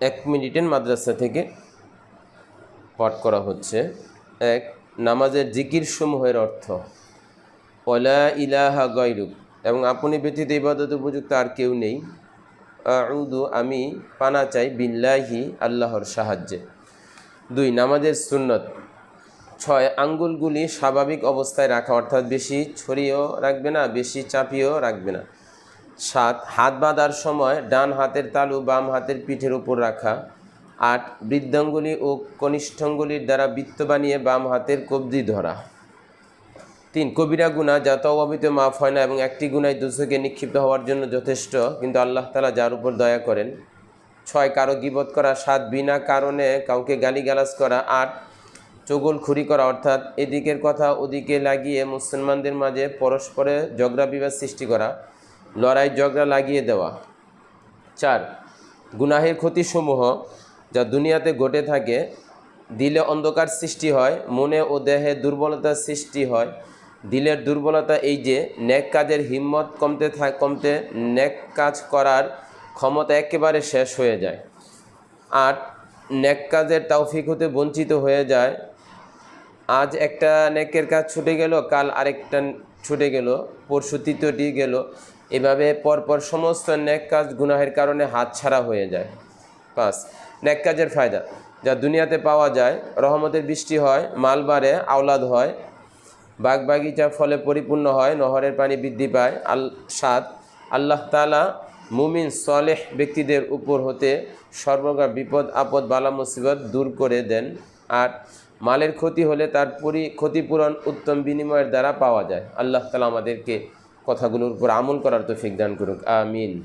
এক মিনিটের মাদ্রাসা থেকে পাঠ করা হচ্ছে। এক, নামাজের জিকির সমূহের অর্থ। ওলা ইলাহা গয়রুক। এবং আপনি ব্যতীত ইবাদত উপযুক্ত আর কেউ নেই। আউদু আমি পানা চাই বিল্লাহি আল্লাহর সাহায্যে। দুই, নামাজের সুন্নত। ছয়, আঙ্গুলগুলি স্বাভাবিক অবস্থায় রাখা, অর্থাৎ বেশি ছড়িয়েও রাখবে না, বেশি চাপিয়েও রাখবে না। সাত, হাত বাঁধার সময় ডান হাতের তালু বাম হাতের পিঠের উপর রাখা। আট, বৃদ্ধাঙ্গুলি ও কনিষ্ঠঙ্গুলির দ্বারা বৃত্ত বানিয়ে বাম হাতের কবজি ধরা। তিন, কবিরা গুণা যা তবাবিত মাফ হয় না এবং একটি গুণায় দুচোকে নিক্ষিপ্ত হওয়ার জন্য যথেষ্ট, কিন্তু আল্লাহ তালা যার উপর দয়া করেন। ছয়, কারও গিবত করা। সাত, বিনা কারণে কাউকে গালিগালাজ করা। আট চগলখুরি করা। অর্থাৎ এদিকের কথা ওদিকে লাগিয়ে মুসলমানদের মাঝে পরস্পরে ঝগড়া বিবাদ সৃষ্টি করা। লড়াই, ঝগড়া লাগিয়ে দেওয়া। চার, গুনাহের ক্ষতিসমূহ যা দুনিয়াতে ঘটে থাকে, দিলে অন্ধকার সৃষ্টি হয়, মনে ও দেহে দুর্বলতার সৃষ্টি হয়। দিলের দুর্বলতা এই যে, নেক কাজের হিম্মত কমতে থাক কমতে নেক কাজ করার ক্ষমতা একেবারে শেষ হয়ে যায়। আট, নেক কাজের তৌফিক হতে বঞ্চিত হয়ে যায় আজ একটা নেকের কাজ ছুটে গেল, কাল আরেকটা ছুটে গেল, পরশু তৃতীয়টি গেল। এভাবে পরপর সমস্ত নেক কাজ গুনাহের কারণে হাতছাড়া হয়ে যায়। পাঁচ, নেক কাজের ফায়দা, যা দুনিয়াতে পাওয়া যায়, রহমতের বৃষ্টি হয় মাল বাড়ে আওলাদ হয় বাগ বাগিচা ফলে পরিপূর্ণ হয়, নহরের পানি বৃদ্ধি পায়। আল সাত, আল্লাহ তালা মুমিন সলেহ ব্যক্তিদের উপর হতে সর্বপ্রকার বিপদ, আপদ, বালা, মুসিবত দূর করে দেন। আর মালের ক্ষতি হলে তার পরি, ক্ষতিপূরণ উত্তম বিনিময়ের দ্বারা পাওয়া যায়। আল্লাহ তালা আমাদেরকে কথাগুলোর উপর আমল করার তো দান করুক। আমিন।